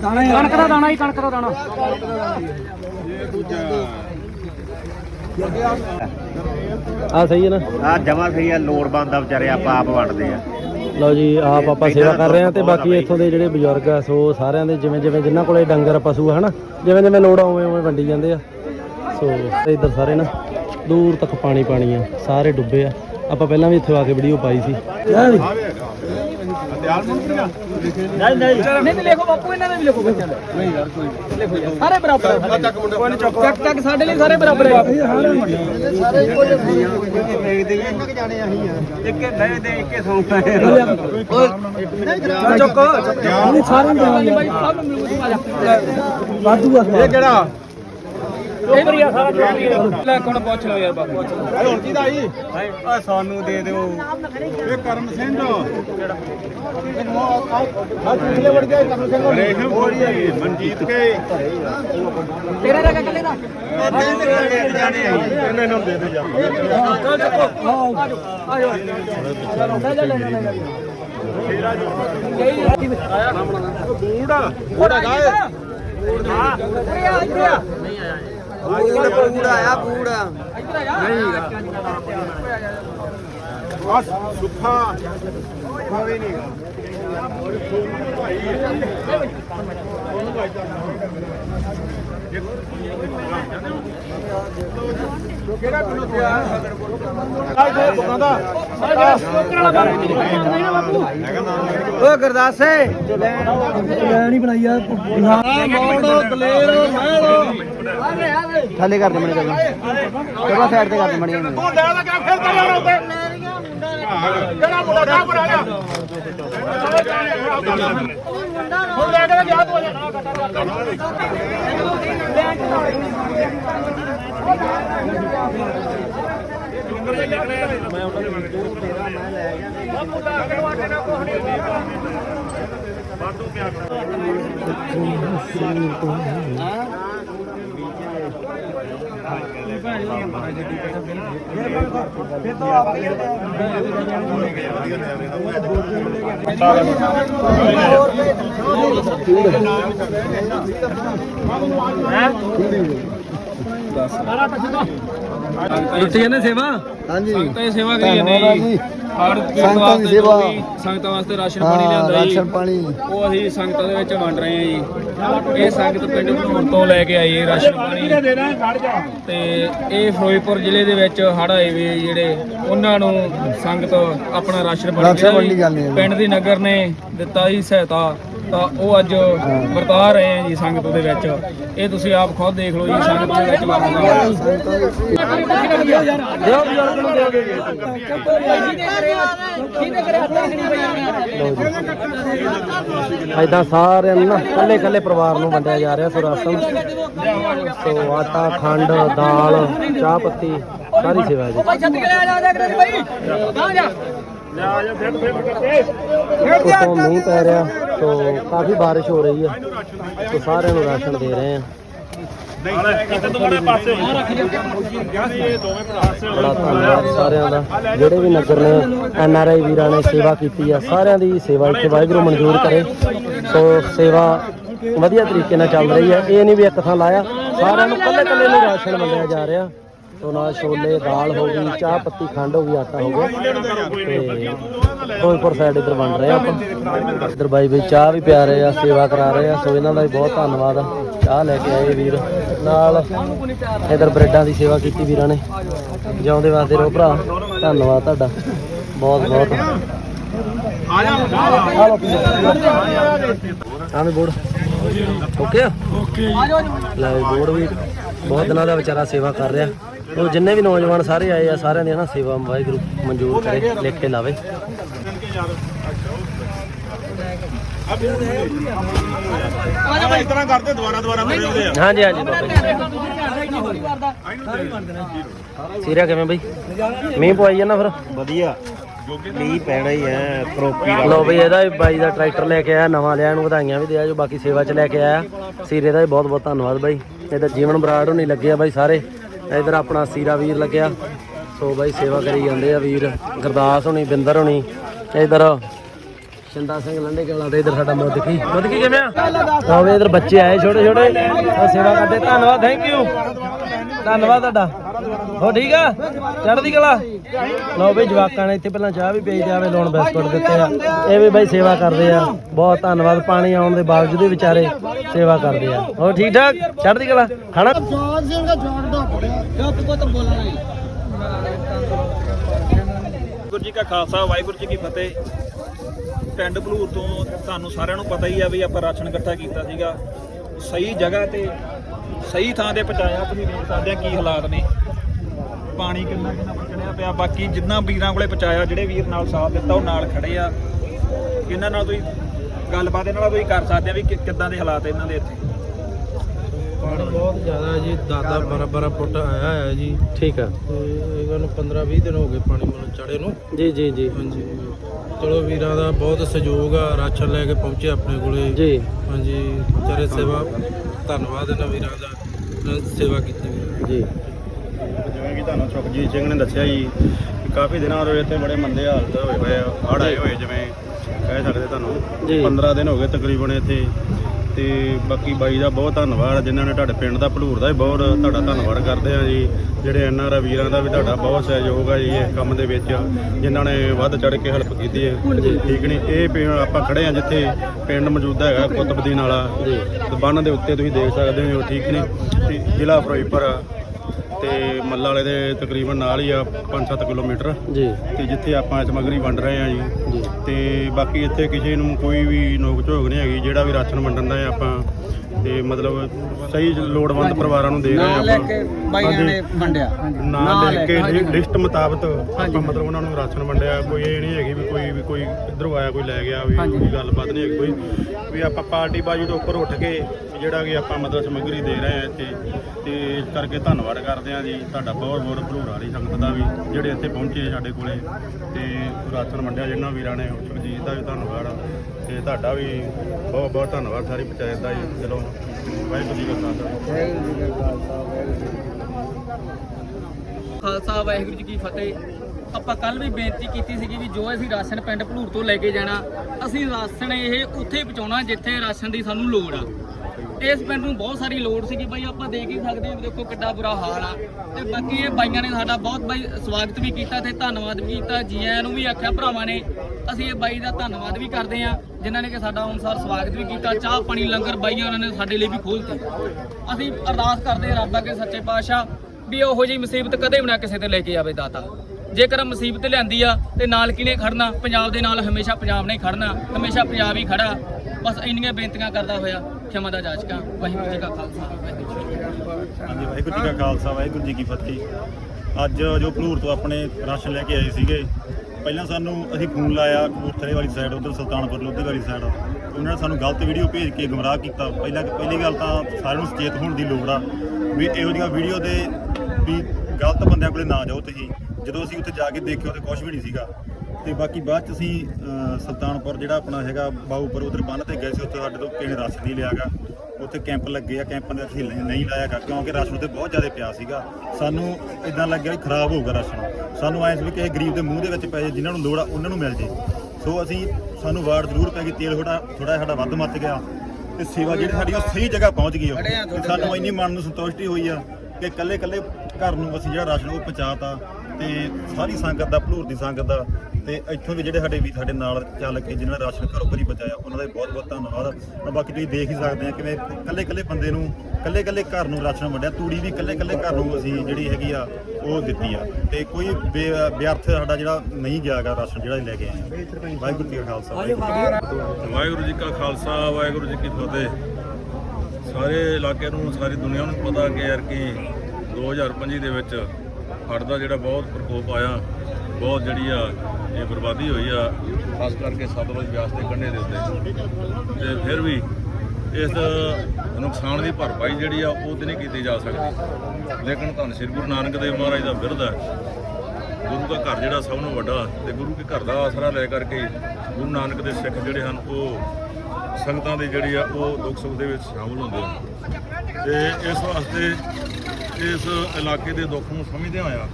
ਦਾਣਾ ਕਣਕ ਦਾ ਦਾਣਾ ਹੀ ਕਣਕ ਦਾ ਦਾਣਾ। ਆ ਸਹੀ ਹੈ ਨਾ? ਆ ਜਮਾ ਸਹੀ ਆ ਲੋੜ ਬੰਦਾ ਵਿਚਾਰੇ ਆਪਾਂ ਆਪ ਵੰਡਦੇ ਆ। ਲਓ ਜੀ ਆਪ ਆਪਾਂ ਸੇਵਾ ਕਰ ਰਹੇ ਹਾਂ ਤੇ ਬਾਕੀ ਇੱਥੋਂ ਦੇ ਜਿਹੜੇ ਬਜ਼ੁਰਗ ਆ ਸੋ ਸਾਰਿਆਂ ਦੇ ਜਿਵੇਂ ਜਿਵੇਂ ਜਿਨ੍ਹਾਂ ਕੋਲੇ ਡੰਗਰ ਪਸ਼ੂ ਆ ਹਨਾ? ਜਿਵੇਂ ਜਿਵੇਂ ਲੋੜ ਆ ਉਵੇਂ ਉਵੇਂ ਵੰਡੀ ਜਾਂਦੇ ਆ। ਸੋ ਤੇ ਇੱਧਰ ਸਾਰੇ ਨਾ ਦੂਰ ਤੱਕ ਪਾਣੀ ਪਾਣੀ ਆ ਸਾਰੇ ਡੁੱਬੇ ਆ। ਆਪਾਂ ਪਹਿਲਾਂ ਵੀ ਇੱਥੇ ਆ ਕੇ ਵੀਡੀਓ ਪਾਈ ਸੀ। ਹਥਿਆਰ ਮੁੰਡਿਆ ਨਹੀਂ ਨਹੀਂ ਲਿਖੋ ਬਾਪੂ ਇਹਨਾਂ ਦੇ ਵੀ ਲਿਖੋ ਬੱਚਿਆਂ ਦੇ ਨਹੀਂ ਯਾਰ ਕੋਈ ਲਿਖੋ ਯਾਰ ਸਾਰੇ ਬਰਾਬਰ ਚੱਕ ਚੱਕ ਸਾਡੇ ਲਈ ਸਾਰੇ ਬਰਾਬਰ ਹੈ ਚੁੱਕ। ਨਹੀਂ ਸਾਰੇ ਨੂੰ ਬਾਈ ਸਭ ਨੂੰ ਮਿਲੂ ਆ ਜਾ। ਵਾਧੂ ਆ ਇਹ ਕਿਹੜਾ? ਇਹ ਬਰੀਆ ਸਾਰਾ ਲੈ ਕੋਣ ਪੁੱਛ ਲਓ ਯਾਰ ਬਾਪੂ ਹੁਣ ਕਿਹਦਾ ਆਈ ਆ ਸਾਨੂੰ ਦੇ ਦਿਓ। ਇਹ ਕਰਮ ਸਿੰਘ। ਆ ਪਿਛਲੇ ਵੜ ਗਿਆ ਕਰਮ ਸਿੰਘ ਰੇਸ਼ਮ ਕੋਰੀ ਮਨਜੀਤ ਕੇ ਤੇਰਾ ਦਾ ਕੱਲੇ ਦਾ ਇਹਨੇ ਨੂੰ ਦੇ ਦੇ ਜਾ। ਚੱਲ ਚੱਕੋ ਆ ਜਾਓ ਆ ਜਾਓ ਲੈ ਲੈ ਲੈ ਲੈ। ਲੈ ਬੂੜਾ ਬੂੜਾ ਗਾਏ ਹਾਂ। ਇੱਧਰ ਆ ਇੱਧਰ ਆ ਇੱਧਰ ਆ ਬਸ ਸੁੱਖਾ। ਸੁੱਖਾ ਵੀ ਨਹੀਂ ਕਿਹੜਾ ਪਿੰਡ ਤੋਂ ਗੁਰਦਾਸੇ। ਬਣਾਈ ਆ। ਮੋੜ ਦਲੇਰ ਮਹਿਲੋ ਥੱਲੇ ਕਰ ਦੇ ਮਣੀ ਕਰ ਚਲੋ ਸਾਈਡ ਤੇ ਕਰ ਦੇ ਮਣੀ ਤੂੰ ਲੈ ਲਗਾ ਫਿਰ ਤਾਂ ਜਾਣਾ ਉੱਤੇ ਕਿਹੜਾ ਮੁੰਡਾ ਕਾਹ ਪਰ ਆ ਗਿਆ ਹੁਣ ਲੈ ਕੇ ਗਿਆ ਤੂੰ ਮੈਂ ਉਹਨਾਂ ਨੂੰ ਵੀਡੀਓ ਤੇਰਾ ਮੈਂ ਲੈ ਗਿਆ ਉਹ ਮੁੰਡਾ ਅਗਰਵਾਟੇ ਨਾਲ ਕੁਝ ਨਹੀਂ ਵਾਧੂ ਪਿਆ ਹਾਂ। ਰੁੱਟੀ ਜਾਂਦੇ ਸੇਵਾ? ਹਾਂਜੀ। ਸੰਗਤਾਂ ਦੀ ਸੇਵਾ ਕਰੀ ਜਾਂਦੇ ਜੀ। ਹਰ ਸੰਗਤਾਂ ਦੀ ਸੇਵਾ। ਸੰਗਤਾਂ ਵਾਸਤੇ ਰਾਸ਼ਨ ਪਾਣੀ ਲਿਆਂਦਾ ਜੀ। ਪਾਣੀ। ਉਹ ਅਸੀਂ ਸੰਗਤਾਂ ਦੇ ਵਿੱਚ ਵੰਡ ਰਹੇ ਹਾਂ ਜੀ। ਇਹ ਸੰਗਤ ਪਿੰਡ ਘਨੌਰ ਤੋਂ ਲੈ ਕੇ ਆਈ ਹੈ ਰਾਸ਼ਨ ਪਾਣੀ। ਤੇ ਇਹ ਫਿਰੋਜ਼ਪੁਰ ਜ਼ਿਲ੍ਹੇ ਦੇ ਵਿੱਚ ਹੜ੍ਹ ਆਏ ਵੇ ਜਿਹੜੇ ਉਹਨਾਂ ਨੂੰ ਸੰਗਤ ਆਪਣਾ ਰਾਸ਼ਨ ਪਾਣੀ ਰਾਸ਼ਨ ਵੰਡੀ ਜਾਂਦੇ ਆ। ਪਿੰਡ ਦੀ ਨਗਰ ਨੇ ਦਿੱਤਾ ਜੀ ਸਹਾਇਤਾ। ਤਾਂ ਉਹ ਅੱਜ ਵਰਤਾ ਰਹੇ ਆ ਜੀ ਸੰਗਤ ਦੇ ਵਿੱਚ। ਇਹ ਤੁਸੀਂ ਆਪ ਖੁਦ ਦੇਖ ਲਓ ਜੀ ਸੰਗਤ ਦੇ ਵਿੱਚ ਵਰਤਦਾ ਐਦਾਂ ਸਾਰਿਆਂ ਨੂੰ ਨਾ ਕੱਲੇ ਕੱਲੇ ਪਰਿਵਾਰ ਨੂੰ ਵੰਡਿਆ ਜਾ ਰਿਹਾ ਸੋ ਰਾਸ਼ਨ ਸੋ ਆਟਾ ਖੰਡ ਦਾਲ ਚਾਹ ਪੱਤੀ ਸਾਰੀ ਸੇਵਾ ਜੀ। ਉਤੋਂ ਮੀਂਹ ਪੈ ਰਿਹਾ ਸੋ ਕਾਫੀ ਬਾਰਿਸ਼ ਹੋ ਰਹੀ ਹੈ ਸੋ ਸਾਰਿਆਂ ਨੂੰ ਰਾਸ਼ਨ ਦੇ ਰਹੇ ਆ। ਬੜਾ ਧੰਨਵਾਦ ਸਾਰਿਆਂ ਦਾ। ਜਿਹੜੇ ਵੀ ਨਗਰ ਨੇ ਐਨ ਆਰ ਆਈ ਵੀਰਾਂ ਨੇ ਸੇਵਾ ਕੀਤੀ ਆ ਸਾਰਿਆਂ ਦੀ ਸੇਵਾ ਇੱਥੇ ਵਾਹਿਗੁਰੂ ਮਨਜ਼ੂਰ ਕਰੇ। ਸੋ ਸੇਵਾ ਵਧੀਆ ਤਰੀਕੇ ਨਾਲ ਚੱਲ ਰਹੀ ਹੈ ਇਹ ਨਹੀਂ ਵੀ ਇੱਕ ਥਾਂ ਲਾਇਆ ਸਾਰਿਆਂ ਨੂੰ ਕੱਲੇ ਕੱਲੇ ਨੂੰ ਰਾਸ਼ਨ ਵੰਡਿਆ ਜਾ ਰਿਹਾ। ਸੋ ਨਾਲ ਛੋਲੇ ਦਾਲ ਹੋ ਗਈ ਚਾਹ ਪੱਤੀ ਖੰਡ ਹੋ ਗਈ ਆਟਾ ਹੋ ਗਿਆ। ਤੇ ਫਿਰੋਜ਼ਪੁਰ ਸਾਈਡ ਇੱਧਰ ਬਣ ਰਹੇ ਆ ਆਪਾਂ। ਇੱਧਰ ਬਾਈ ਬਈ ਚਾਹ ਵੀ ਪਿਆ ਰਹੇ ਆ ਸੇਵਾ ਕਰਾ ਰਹੇ ਆ ਸੋ ਇਹਨਾਂ ਦਾ ਵੀ ਬਹੁਤ ਧੰਨਵਾਦ ਆ। ਚਾਹ ਲੈ ਕੇ ਆਏ ਵੀਰ। ਨਾਲ ਇੱਧਰ ਬ੍ਰੈਡਾਂ ਦੀ ਸੇਵਾ ਕੀਤੀ ਵੀਰਾਂ ਨੇ। ਜਿਉਂਦੇ ਵਾਸਤੇ ਰਹੋ ਭਰਾ ਧੰਨਵਾਦ ਤੁਹਾਡਾ। ਬਹੁਤ ਬਹੁਤ। ਆ ਜਾ ਆਵੇਂ ਬੋੜ ਓਕੇ ਓਕੇ ਲੈ ਬੋੜ ਵੀ। ਬਹੁਤ ਦਿਨਾਂ ਦਾ ਵਿਚਾਰਾ ਸੇਵਾ ਕਰ ਰਿਹਾ। ਉਹ ਜਿੰਨੇ ਵੀ ਨੌਜਵਾਨ ਸਾਰੇ ਆਏ ਆ ਸਾਰਿਆਂ ਦੀ ਨਾ ਸੇਵਾ ਵਾਹਿਗੁਰੂ ਮਨਜ਼ੂਰ ਕਰੇ ਲਿਖ ਕੇ ਲਾਵੇ। ਇਸ ਤਰ੍ਹਾਂ ਕਰਦੇ ਦੁਬਾਰਾ ਦੁਬਾਰਾ ਮੁੜ ਜਾਂਦੇ ਆ। ਹਾਂਜੀ ਹਾਂਜੀ ਬਾਬਾ ਜੀ। ਸੀਰਾ ਕਿਵੇਂ ਬਈ? ਮੀਂਹ ਪਵਾਈ ਜਾਂਦਾ ਫਿਰ? ਵਧੀਆ। ਮੀਂਹ ਪੈਣਾ ਹੀ ਹੈ ਕਰੋਪੀ ਲੋ ਬਈ ਇਹਦਾ ਵੀ ਬਾਈ ਦਾ ਟਰੈਕਟਰ ਲੈ ਕੇ ਆਇਆ ਨਵਾਂ ਲਿਆ ਇਹਨੂੰ ਵਧਾਈਆਂ ਵੀ ਦਿਆ ਜੋ ਬਾਕੀ ਸੇਵਾ ਚ ਲੈ ਕੇ ਆਇਆ। ਸੀਰੇ ਦਾ ਵੀ ਬਹੁਤ ਬਹੁਤ ਧੰਨਵਾਦ ਬਾਈ। ਇਧਰ ਜੀਵਨ ਬਰਾੜ ਹੋਣੀ ਲੱਗੇ ਆ ਬਾਈ ਸਾਰੇ। ਇਧਰ ਆਪਣਾ ਸੀਰਾ ਵੀਰ ਲੱਗਿਆ। ਸੋ ਬਾਈ ਸੇਵਾ ਕਰੀ ਜਾਂਦੇ ਆ ਵੀਰ। ਗੁਰਦਾਸ ਹੋਣੀ, ਬਿੰਦਰ ਹੋਣੀ, ਇਧਰ ਸ਼ਿੰਦਾ ਸਿੰਘ ਲੰਡੇ ਕੇ ਤੇ ਇਧਰ ਸਾਡਾ ਮੁੱਦਕੀ ਮੁੱਦਕੀ ਕਿਵੇਂ ਆ? ਲਓ ਇਧਰ ਬੱਚੇ ਆਏ ਛੋਟੇ ਛੋਟੇ। ਸੇਵਾ ਕਰਦੇ। ਧੰਨਵਾਦ ਥੈਂਕ ਯੂ ਧੰਨਵਾਦ ਤੁਹਾਡਾ। ਹੋ ਠੀਕ ਆ? ਚੜ੍ਹਦੀ ਕਲਾ? ਲਓ ਬਈ ਜਵਾਕਾਂ ਨੇ ਇੱਥੇ ਪਹਿਲਾਂ ਚਾਹ ਵੀ ਪਈ ਜਾਵੇ ਲੋਨ ਬਿਸਕੁਟ ਦਿੱਤੇ ਆ। ਇਹ ਵੀ ਬਈ ਸੇਵਾ ਕਰਦੇ ਆ। ਬਹੁਤ ਧੰਨਵਾਦ ਪਾਣੀ ਆਉਣ ਦੇ ਬਾਵਜੂਦ ਵੀ ਵਿਚਾਰੇ ਸੇਵਾ ਕਰਦੇ ਆ। ਹੋ ਠੀਕ ਠਾਕ? ਚੜ੍ਹਦੀ ਕਲਾ? ਖਾਣਾ? ਵਾਹਿਗੁਰੂ ਜੀ ਕਾ ਖਾਲਸਾ ਵਾਹਿਗੁਰੂ ਜੀ ਕੀ ਫਤਿਹ। ਪਿੰਡ ਭਲੂਰ ਤੋਂ ਤੁਹਾਨੂੰ ਸਾਰਿਆਂ ਨੂੰ ਪਤਾ ਹੀ ਆ ਵੀ ਆਪਾਂ ਰਾਸ਼ਨ ਇਕੱਠਾ ਕੀਤਾ ਸੀਗਾ। ਸਹੀ ਜਗ੍ਹਾ ਤੇ ਸਹੀ ਥਾਂ ਤੇ ਪਹੁੰਚਾਇਆ ਤੁਸੀਂ ਦੇਖ ਸਕਦੇ ਆ ਕੀ ਹਾਲਾਤ ਨੇ। ਪਾਣੀ ਕਿੰਨਾ ਕਿੰਨਾ ਪਚੜਿਆ ਪਿਆ ਬਾਕੀ ਜਿੰਨਾ ਵੀਰਾਂ ਕੋਲੇ ਪਹੁੰਚਾਇਆ ਜਿਹੜੇ ਵੀਰ ਨਾਲ ਸਾਥ ਦਿੱਤਾ ਉਹ ਨਾਲ ਖੜੇ ਆ। ਇਹਨਾਂ ਨਾਲ ਤੁਸੀਂ ਗੱਲਬਾਤ ਇਹਨਾਂ ਨਾਲ ਤੁਸੀਂ ਕਰ ਸਕਦੇ ਆ ਵੀ ਕਿ- ਕਿੱਦਾਂ ਦੇ ਹਾਲਾਤ ਇਹਨਾਂ ਦੇ ਇੱਥੇ। ਪਾਣੀ ਬਹੁਤ ਜ਼ਿਆਦਾ ਹੈ ਜੀ ਦਾਦਾ 12 12 ਫੁੱਟ ਆਇਆ ਹੈ ਜੀ। ਠੀਕ ਆ। ਤੇ ਇਹਨਾਂ ਨੂੰ 15 20 ਦਿਨ ਹੋ ਗਏ ਪਾਣੀ ਮਨ ਚੜੇ ਨੂੰ। ਜੀ ਜੀ ਜੀ। ਹਾਂਜੀ। ਚਲੋ ਵੀਰਾਂ ਦਾ ਬਹੁਤ ਸਹਿਯੋਗ ਆ ਰਾਸ਼ਨ ਲੈ ਕੇ ਪਹੁੰਚੇ ਆਪਣੇ ਕੋਲੇ। ਜੀ। ਹਾਂਜੀ ਵਿਚਾਰੇ ਸੇਵਾ ਧੰਨਵਾਦ ਇਹਨਾਂ ਵੀਰਾਂ ਦਾ ਇਹਨਾਂ ਨੇ ਸੇਵਾ ਕੀਤੀ ਵੀਰਾਂ ਜੀ। ਕਿ ਤੁਹਾਨੂੰ ਸੁਖਜੀਤ ਸਿੰਘ ਨੇ ਦੱਸਿਆ ਜੀ ਕਿ ਕਾਫੀ ਦਿਨਾਂ ਤੋਂ ਇੱਥੇ ਬੜੇ ਮੰਦੇ ਹਾਲਤ ਹੋਏ ਹੋਏ ਆ ਹੜ੍ਹ ਆਏ ਹੋਏ ਜਿਵੇਂ ਕਹਿ ਸਕਦੇ ਤੁਹਾਨੂੰ। ਜੀ। 15 ਦਿਨ ਹੋ ਗਏ ਤਕਰੀਬਨ ਇੱਥੇ। ਤੇ ਬਾਕੀ ਬਾਈ ਦਾ ਬਹੁਤ ਧੰਨਵਾਦ ਜਿਨ੍ਹਾਂ ਨੇ ਤੁਹਾਡੇ ਪਿੰਡ ਦਾ ਭਲੂਰ ਦਾ ਵੀ ਬਹੁਤ ਤੁਹਾਡਾ ਧੰਨਵਾਦ ਕਰਦੇ ਆ ਜੀ। ਜਿਹੜੇ ਐਨਆਰ ਵੀਰਾਂ ਦਾ ਵੀ ਤੁਹਾਡਾ ਬਹੁਤ ਸਹਿਯੋਗ ਆ ਜੀ ਇਸ ਕੰਮ ਦੇ ਵਿੱਚ ਜਿਨ੍ਹਾਂ ਨੇ ਵੱਧ ਚੜ ਕੇ ਹੈਲਪ ਕੀਤੀ ਹੈ। ਠੀਕ ਨਹੀਂ ਇਹ ਪਿੰ- ਆਪਾਂ ਖੜੇ ਆ ਜਿੱਥੇ ਪਿੰਡ ਮੌਜੂਦਾ ਹੈਗਾ ਕੁਤਬਦੀਨ ਵਾਲਾ। ਜੀ। ਤੇ ਬੰਨ ਦੇ ਉੱਤੇ ਤੁਸੀਂ ਦੇਖ ਸਕਦੇ ਹੋ ਠੀਕ ਨੇ? ਤੇ ਜ਼ਿਲ੍ਹਾ ਫਿਰੋਜ਼ਪੁਰ ਤੇ ਮੱਲਾ ਵਾਲੇ ਦੇ ਤਕਰੀਬਨ ਨਾਲ ਹੀ ਆ 5-7 ਕਿਲੋਮੀਟਰ। ਜੀ। ਤੇ ਜਿੱਥੇ ਆਪਾਂ ਸਮੱਗਰੀ ਵੰਡ ਰਹੇ ਆ ਜੀ। ਤੇ ਬਾਕੀ ਇੱਥੇ ਕਿਸੇ ਨੂੰ ਕੋਈ ਵੀ ਨੋਕ ਝੋਕ ਨਹੀਂ ਹੈਗੀ ਜਿਹੜਾ ਵੀ ਰਾਸ਼ਨ ਵੰਡਣ ਦਾ ਹੈ ਆਪਾਂ ਤੇ ਮਤਲਬ ਸਹੀ ਲੋੜਵੰਦ ਪਰਿਵਾਰਾਂ ਨੂੰ ਦੇ ਰਹੇ ਆ ਆਪਾਂ ਬਾਈਆਂ ਨੇ ਵੰਡਿਆ। ਨਾਂ ਲੈ ਕੇ ਲਿਸਟ ਮੁਤਾਬਕ ਆਪਾਂ ਮਤਲਬ ਉਹਨਾਂ ਨੂੰ ਰਾਸ਼ਨ ਵੰਡਿਆ। ਕੋਈ ਇਹ ਨਹੀਂ ਹੈਗੀ ਵੀ ਕੋਈ ਵੀ ਕੋਈ ਇਧਰੋਂ ਆਇਆ ਕੋਈ ਲੈ ਗਿਆ ਵੀ ਕੋਈ ਗੱਲਬਾਤ ਨਹੀਂ ਹੈਗੀ। ਕੋਈ ਵੀ ਆਪਾਂ ਪਾਰਟੀ ਬਾਜੀ ਤੋਂ ਉੱਪਰ ਉੱਠ ਕੇ ਜਿਹੜਾ ਕਿ ਆਪਾਂ ਮਤਲਬ ਸਮੱਗਰੀ ਦੇ ਰਹੇ ਆ ਇੱਥੇ ਤੇ ਇਸ ਕਰਕੇ ਧੰਨਵਾਦ ਕਰਦੇ ਆ ਜੀ। ਤੁਹਾਡਾ ਬਹੁਤ ਬਹੁਤ ਭਲੂਰ ਵਾਲੀ ਸੰਗਤ ਦਾ ਵੀ ਜਿਹੜੇ ਇੱਥੇ ਪਹੁੰਚੇ ਸਾਡੇ ਕੋਲੇ ਤੇ ਰਾਸ਼ਨ ਵੰਡਿਆ ਜਿਨ੍ਹਾਂ ਵੀਰਾਂ ਨੇ ਸੁਖਜੀਤ ਦਾ ਵੀ ਧੰਨਵਾਦ ਤੇ ਤੁਹਾਡਾ ਵੀ ਬਹੁਤ ਬਹੁਤ ਧੰਨਵਾਦ, ਸਾਰੀ ਪੰਚਾਇਤ ਦਾ ਜੀ, ਚਲੋ, ਵਾਹਿਗੁਰੂ ਜੀ ਕਾ ਖਾਲਸਾ। ਖਾਲਸਾ, ਵਾਹਿਗੁਰੂ ਜੀ ਕੀ ਫਤਿਹ। ਆਪਾਂ ਕੱਲ ਵੀ ਬੇਨਤੀ ਕੀਤੀ ਸੀਗੀ ਵੀ ਜੋ ਅਸੀਂ ਰਾਸ਼ਨ ਪਿੰਡ ਭਲੂਰ ਤੋਂ ਲੈ ਕੇ ਜਾਣਾ, ਅਸੀਂ ਰਾਸ਼ਨ ਇਹ ਉੱਥੇ ਪਹੁੰਚਾਉਣਾ ਜਿੱਥੇ ਰਾਸ਼ਨ ਦੀ ਸਾਨੂੰ ਲੋੜ ਆ। ਇਸ ਪਿੰਡ ਨੂੰ ਬਹੁਤ ਸਾਰੀ ਲੋੜ ਸੀਗੀ ਬਾਈ ਆਪਾਂ ਦੇਖ ਹੀ ਸਕਦੇ ਹਾਂ ਵੀ ਦੇਖੋ ਕਿੱਡਾ ਬੁਰਾ ਹਾਲ ਆ। ਤੇ ਬਾਕੀ ਇਹ ਬਾਈਆਂ ਨੇ ਸਾਡਾ ਬਹੁਤ ਬਾਈ ਸਵਾਗਤ ਵੀ ਕੀਤਾ ਤੇ ਧੰਨਵਾਦ ਵੀ ਕੀਤਾ। ਜੀ ਆਇਆਂ ਨੂੰ ਵੀ ਆਖਿਆ, ਭਰਾਵਾਂ ਨੇ। ਅਸੀਂ ਇਹ ਬਾਈ ਦਾ ਧੰਨਵਾਦ ਵੀ ਕਰਦੇ ਹਾਂ, ਜਿਨ੍ਹਾਂ ਨੇ ਕਿ ਸਾਡਾ ਅਨੁਸਾਰ ਸਵਾਗਤ ਵੀ ਕੀਤਾ। ਚਾਹ ਪਾਣੀ, ਲੰਗਰ ਬਾਈਆਂ ਉਹਨਾਂ ਨੇ ਸਾਡੇ ਲਈ ਵੀ ਖੋਲ੍ਹਤੇ। ਅਸੀਂ ਅਰਦਾਸ ਕਰਦੇ ਹਾਂ ਰੱਬ ਅੱਗੇ ਸੱਚੇ ਪਾਤਸ਼ਾਹ ਵੀ ਉਹੋ ਜਿਹੀ ਮੁਸੀਬਤ ਕਦੇ ਵੀ ਨਾ ਕਿਸੇ ਤੇ ਲੈ ਕੇ ਆਵੇ ਦਾਤਾ। ਜੇਕਰ ਮੁਸੀਬਤ ਲਿਆਂਦੀ ਆ ਤੇ ਨਾਲ ਕਿਨੇ ਖੜਨਾ ਪੰਜਾਬ ਦੇ ਨਾਲ ਹਮੇਸ਼ਾ ਪੰਜਾਬ ਨੇ ਹੀ ਖੜਨਾ ਹਮੇਸ਼ਾ ਪੰਜਾਬ ਹੀ ਖੜਾ ਬਸ ਇੰਨੀਆਂ ਬੇਨਤੀਆਂ ਕਰਦਾ ਹੋਇਆ ਖਿਮਾ ਦਾ ਜਾਚਕਾਂ ਵਾਹਿਗੁਰੂ ਜੀ ਕਾ ਖਾਲਸਾ, ਵਾਹਿਗੁਰੂ ਜੀ ਕੀ ਫਤਿਹ। ਹਾਂਜੀ, ਵਾਹਿਗੁਰੂ ਜੀ ਕਾ ਖਾਲਸਾ, ਵਾਹਿਗੁਰੂ ਜੀ ਕੀ ਫਤਿਹ। ਅੱਜ ਜੋ ਭਲੂਰ ਤੋਂ ਆਪਣੇ ਰਾਸ਼ਨ ਲੈ ਕੇ ਆਏ ਸੀਗੇ, ਪਹਿਲਾਂ ਸਾਨੂੰ ਅਸੀਂ ਫੋਨ ਲਾਇਆ ਕਪੂਰਥਲੇ ਵਾਲੀ ਸਾਈਡ ਉਧਰ, ਸੁਲਤਾਨਪੁਰ ਲੋਧੇ ਵਾਲੀ ਸਾਈਡ ਉਹਨਾਂ ਨੇ ਸਾਨੂੰ ਗਲਤ ਵੀਡੀਓ ਭੇਜ ਕੇ ਗੁੰਮਰਾਹ ਕੀਤਾ। ਪਹਿਲਾਂ ਪਹਿਲੀ ਗੱਲ ਤਾਂ ਸਾਰਿਆਂ ਨੂੰ ਸੁਚੇਤ ਹੋਣ ਦੀ ਲੋੜ ਆ ਵੀ ਇਹੋ ਜਿਹੀਆਂ ਵੀਡੀਓ ਦੇ ਵੀ ਗਲਤ ਬੰਦਿਆਂ ਕੋਲੇ ਨਾ ਜਾਓ ਤੁਸੀਂ। ਜਦੋਂ ਅਸੀਂ ਉੱਥੇ ਜਾ ਕੇ ਦੇਖਿਆ ਤੇ ਕੁਝ ਵੀ ਨਹੀਂ ਸੀਗਾ। ਤੇ ਬਾਕੀ ਬਾਅਦ ਚ ਅਸੀਂ ਅਹ, ਸੁਲਤਾਨਪੁਰ ਜਿਹੜਾ ਆਪਣਾ ਹੈਗਾ ਬਾਊਪੁਰ ਉਧਰ ਬੰਨ ਤੇ ਗਏ ਸੀ ਉੱਥੇ ਸਾਡੇ ਤੋਂ ਕਿਸੇ ਨੇ ਰਾਸ਼ਨ ਨਹੀਂ ਲਿਆਗਾ। ਉੱਥੇ ਕੈਂਪ ਲੱਗੇ ਆ ਕੈਂਪਾਂ ਦੇ ਅਸੀਂ ਨਹੀਂ ਨਹੀਂ ਲਾਇਆਗਾ ਕਿਉਂਕਿ ਰਾਸ਼ਨ ਉੱਤੇ ਬਹੁਤ ਜ਼ਿਆਦਾ ਪਿਆ ਸੀਗਾ। ਸਾਨੂੰ ਇਦਾਂ ਲੱਗਿਆ ਵੀ ਖਰਾਬ ਹੋਊਗਾ ਰਾਸ਼ਨ ਸਾਨੂੰ ਐਂ ਸੀ ਵੀ ਕਿਸੇ ਗਰੀਬ ਦੇ ਮੂੰਹ ਦੇ ਵਿੱਚ ਪੈ ਜੇ ਜਿਨ੍ਹਾਂ ਨੂੰ ਲੋੜ ਆ ਉਹਨਾਂ ਨੂੰ ਮਿਲ ਜੇ। ਸੋ ਅਸੀਂ ਸਾਨੂੰ ਵਾਰ ਜ਼ਰੂਰ ਪੈ ਗਈ ਤੇਲ ਥੋੜਾ ਥੋੜਾ ਸਾਡਾ ਵੱਧ ਮੱਚ ਗਿਆ। ਤੇ ਸੇਵਾ ਜਿਹੜੀ ਸਾਡੀ ਉਹ ਸਹੀ ਜਗ੍ਹਾ ਪਹੁੰਚ ਗਈ ਉਹ ਸਾਨੂੰ ਇੰਨੀ ਮਨ ਨੂੰ ਸੰਤੁਸ਼ਟੀ ਹੋਈ ਆ ਕਿ ਕੱਲੇ ਕੱਲੇ ਘਰ ਨੂੰ ਅਸੀਂ ਜਿਹੜਾ ਰਾਸ਼ਨ ਉਹ ਪਹੁੰਚਾਤਾ ਤੇ ਸਾਰੀ ਸੰਗਤ ਦਾ, ਭਲੂਰ ਦੀ ਸੰਗਤ ਦਾ ਤੇ ਇੱਥੋਂ ਵੀ ਜਿਹੜੇ ਸਾਡੇ ਵੀ ਸਾਡੇ ਨਾਲ ਚੱਲ ਕੇ ਜਿਨ੍ਹਾਂ ਨੇ ਰਾਸ਼ਨ ਘਰੋਂ ਘਰੀ ਬਚਾਇਆ, ਉਹਨਾਂ ਦਾ ਬਹੁਤ ਬਹੁਤ ਧੰਨਵਾਦ। ਬਾਕੀ ਤੁਸੀਂ ਦੇਖ ਹੀ ਸਕਦੇ ਆ ਕਿਵੇਂ ਕੱਲੇ ਕੱਲੇ ਬੰਦੇ ਨੂੰ ਕੱਲੇ ਕੱਲੇ ਘਰ ਨੂੰ ਰਾਸ਼ਨ ਵੰਡਿਆ। ਤੂੜੀ ਵੀ ਕੱਲੇ ਕੱਲੇ ਘਰ ਨੂੰ ਅਸੀਂ ਜਿਹੜੀ ਹੈਗੀ ਆ, ਉਹ ਦਿੱਤੀ ਆ। ਤੇ ਕੋਈ ਬੇ- ਵਿਅਰਥ ਸਾਡਾ ਜਿਹੜਾ ਨਹੀਂ ਗਿਆਗਾ ਰਾਸ਼ਨ ਜਿਹੜਾ ਲੈ ਕੇ ਆਏ ਵਾਹਿਗੁਰੂ ਜੀ ਕਾ ਖਾਲਸਾ, ਵਾਹਿਗੁਰੂ ਵਾਹਿਗੁਰੂ ਜੀ ਕਾ ਖਾਲਸਾ, ਵਾਹਿਗੁਰੂ ਜੀ ਕੀ ਫਤਿਹ। ਸਾਰੇ ਇਲਾਕੇ ਨੂੰ, ਸਾਰੀ ਦੁਨੀਆ ਨੂੰ ਪਤਾ ਕਿ ਯਾਰ ਕਿ 2025 ਦੇ ਵਿੱਚ ਹੜ੍ਹ ਦਾ ਜਿਹੜਾ ਬਹੁਤ ਪ੍ਰਕੋਪ ਆਇਆ, ਬਹੁਤ ਜਿਹੜੀ ਆ, ਇਹ ਬਰਬਾਦੀ ਹੋਈ ਆ, ਖਾਸ ਕਰਕੇ ਸਤਲੁਜ ਵਿਆਸ ਦੇ ਕੰਢੇ ਦੇ ਉੱਤੇ। ਤੇ ਫਿਰ ਵੀ ਇਸ ਨੁਕਸਾਨ ਦੀ ਭਰਪਾਈ ਜਿਹੜੀ ਆ, ਉਹ ਤੇ ਨਹੀਂ ਕੀਤੀ ਜਾ ਸਕਦੀ। ਲੇਕਿਨ ਧੰਨ ਸ੍ਰੀ ਗੁਰੂ ਨਾਨਕ ਦੇਵ ਮਹਾਰਾਜ ਦਾ ਬਿਰਧ ਹੈ ਗੁਰੂ ਦਾ ਘਰ ਜਿਹੜਾ ਸਭ ਨੂੰ ਵੱਡਾ ਤੇ ਗੁਰੂ ਦੇ ਘਰ ਦਾ ਆਸਰਾ ਲੈ ਕਰਕੇ ਗੁਰੂ ਨਾਨਕ ਦੇ ਸਿੱਖ ਜਿਹੜੇ ਹਨ, ਉਹ ਸੰਗਤਾਂ ਦੀ ਜਿਹੜੀ ਆ, ਉਹ ਦੁੱਖ ਸੁੱਖ ਦੇ ਵਿੱਚ ਸ਼ਾਮਲ ਹੁੰਦੇ ਹਨ। ਤੇ ਇਸ ਵਾਸਤੇ ਇਸ ਇਲਾਕੇ ਦੇ ਦੁੱਖ ਨੂੰ ਸਮਝਦੇ ਹੋਇਆ